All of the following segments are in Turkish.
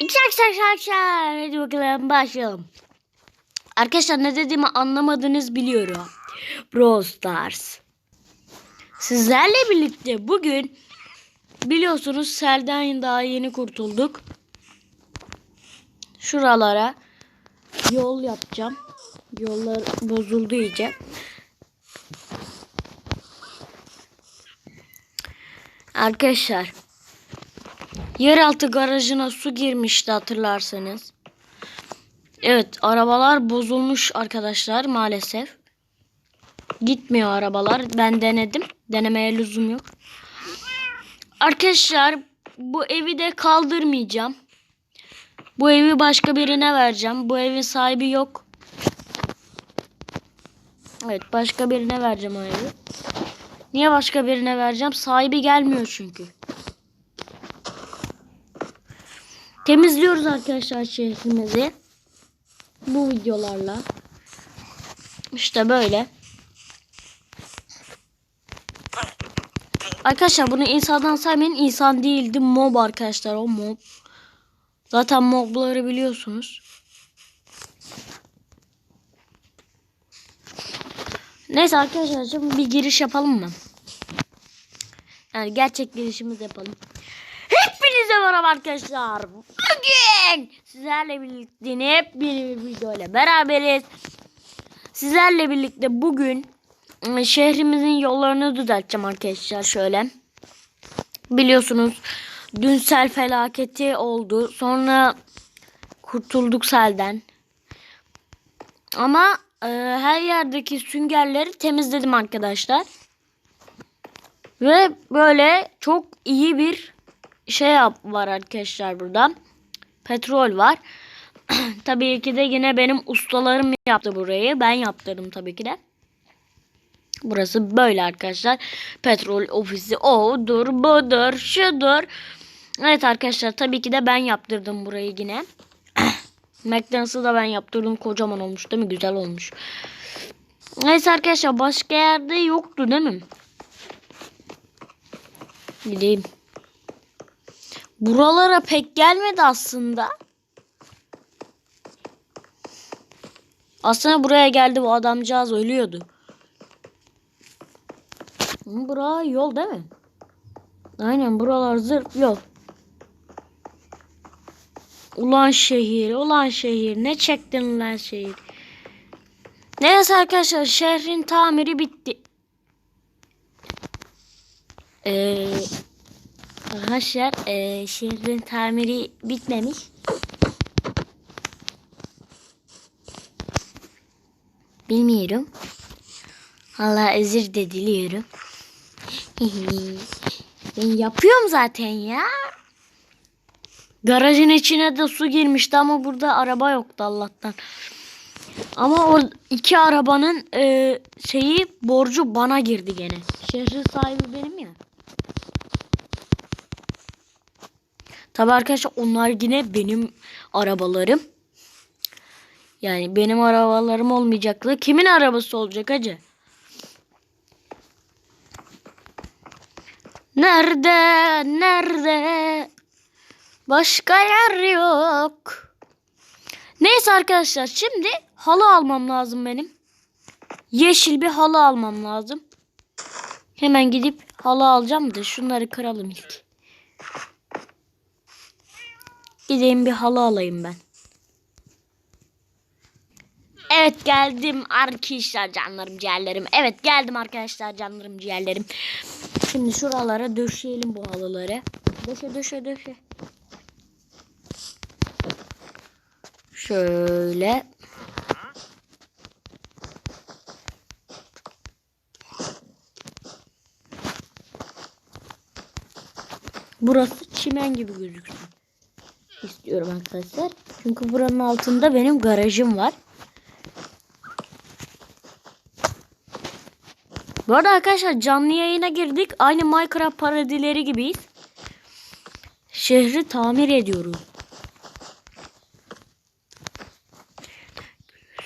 Şak şak şak şak. Hadi bakalım başlayalım. Arkadaşlar ne dediğimi anlamadınız biliyorum. Brawl Stars. Sizlerle birlikte bugün biliyorsunuz selden daha yeni kurtulduk. Şuralara yol yapacağım. Yollar bozuldu iyice. Arkadaşlar yeraltı garajına su girmişti hatırlarsanız. Evet arabalar bozulmuş arkadaşlar maalesef. Gitmiyor arabalar. Ben denedim. Denemeye lüzum yok. Arkadaşlar bu evi de kaldırmayacağım. Bu evi başka birine vereceğim. Bu evin sahibi yok. Evet başka birine vereceğim o evi. Niye başka birine vereceğim? Sahibi gelmiyor çünkü. Temizliyoruz arkadaşlar şehrimizi. Bu videolarla. İşte böyle. Arkadaşlar bunu insandan saymayın. İnsan değildi. Mob arkadaşlar o mob. Zaten mobları biliyorsunuz. Neyse arkadaşlar şimdi bir giriş yapalım mı? Yani gerçek girişimizi yapalım. Hepinize merhaba arkadaşlar. Bugün sizlerle birlikte hep bir video beraberiz. Sizlerle birlikte bugün ıı, şehrimizin yollarını düzelteceğim arkadaşlar şöyle. Biliyorsunuz dün sel felaketi oldu. Sonra kurtulduk selden. Ama e, her yerdeki süngerleri temizledim arkadaşlar. Ve böyle çok iyi bir şey var arkadaşlar burada. Petrol var. tabii ki de yine benim ustalarım yaptı burayı. Ben yaptırdım tabii ki de. Burası böyle arkadaşlar. Petrol ofisi odur budur şudur. Evet arkadaşlar tabii ki de ben yaptırdım burayı yine. McDonald's'ı da ben yaptırdım. Kocaman olmuş değil mi? Güzel olmuş. Neyse arkadaşlar başka yerde yoktu değil mi? Gideyim. Buralara pek gelmedi aslında. Aslında buraya geldi bu adamcağız ölüyordu. Bura yol değil mi? Aynen buralar zırt yol. Ulan şehir, ulan şehir. Ne çektin lan şehir? Neyse arkadaşlar şehrin tamiri bitti. Ee, arkadaşlar ee, şehrin tamiri bitmemiş. Bilmiyorum. Allah özür de diliyorum. ben yapıyorum zaten ya. Garajın içine de su girmişti ama burada araba yoktu Allah'tan. Ama o iki arabanın e, şeyi borcu bana girdi gene. Şehrin sahibi benim ya. Tabi arkadaşlar onlar yine benim arabalarım. Yani benim arabalarım olmayacaklı. Kimin arabası olacak acı? Nerede? Nerede? Başka yer yok. Neyse arkadaşlar şimdi halı almam lazım benim. Yeşil bir halı almam lazım. Hemen gidip halı alacağım da şunları kıralım ilk. Gideyim bir halı alayım ben. Evet geldim arkadaşlar canlarım ciğerlerim. Evet geldim arkadaşlar canlarım ciğerlerim. Şimdi şuralara döşeyelim bu halıları. Döşe döşe döşe. Şöyle. Burası çimen gibi gözüksün. İstiyorum arkadaşlar. Çünkü buranın altında benim garajım var. Bu arada arkadaşlar canlı yayına girdik. Aynı Minecraft parodileri gibiyiz. Şehri tamir ediyoruz.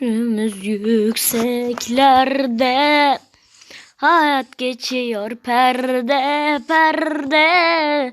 Gözümüz yükseklerde Hayat geçiyor perde perde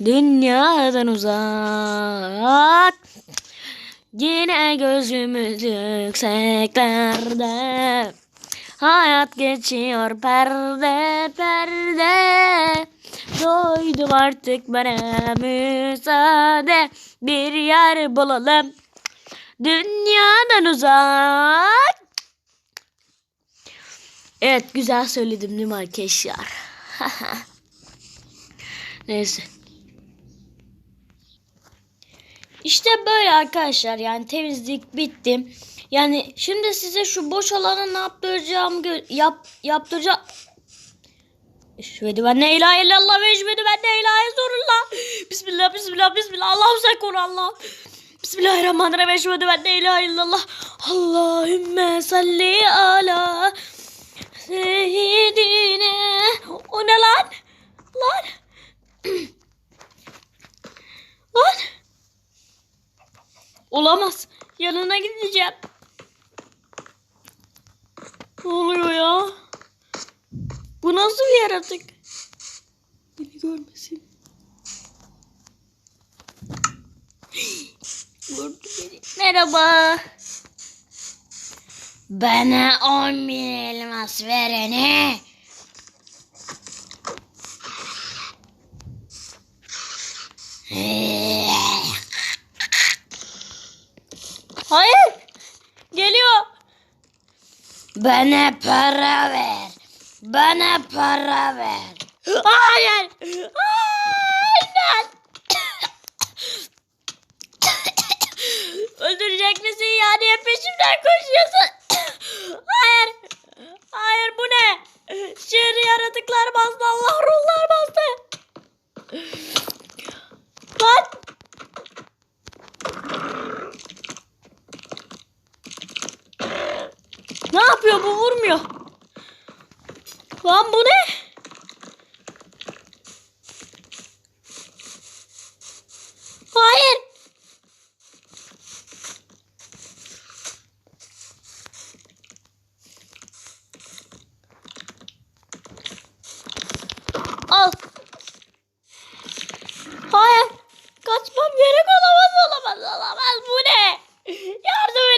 Dünyadan uzak. Yine gözümüz yükseklerde. Hayat geçiyor perde perde. Doydum artık bana müsaade. Bir yer bulalım. Dünyadan uzak. Evet güzel söyledim değil mi arkadaşlar? Neyse. İşte böyle arkadaşlar yani temizlik bitti. Yani şimdi size şu boş alanı ne yaptıracağım yap yaptıracağım. Eşhedü ben ne ilahe illallah ve eşhedü ben ne ilahe zorullah. Bismillah bismillah bismillah. Allahu sekun Allah. Bismillahirrahmanirrahim. Eşhedü ben ne ilahe illallah. Allahümme salli ala seyyidine. O ne? Lan. lan. Olamaz. Yanına gideceğim. Ne oluyor ya? Bu nasıl bir yaratık? Beni görmesin. Gördü beni. Merhaba. Bana on bin elmas verene. Hayır. Bana para ver. Bana para ver. Hayır. vurmuyor bu vurmuyor. Lan bu ne? Hayır. Al. Hayır. Kaçmam gerek olamaz olamaz olamaz. Bu ne? Yardım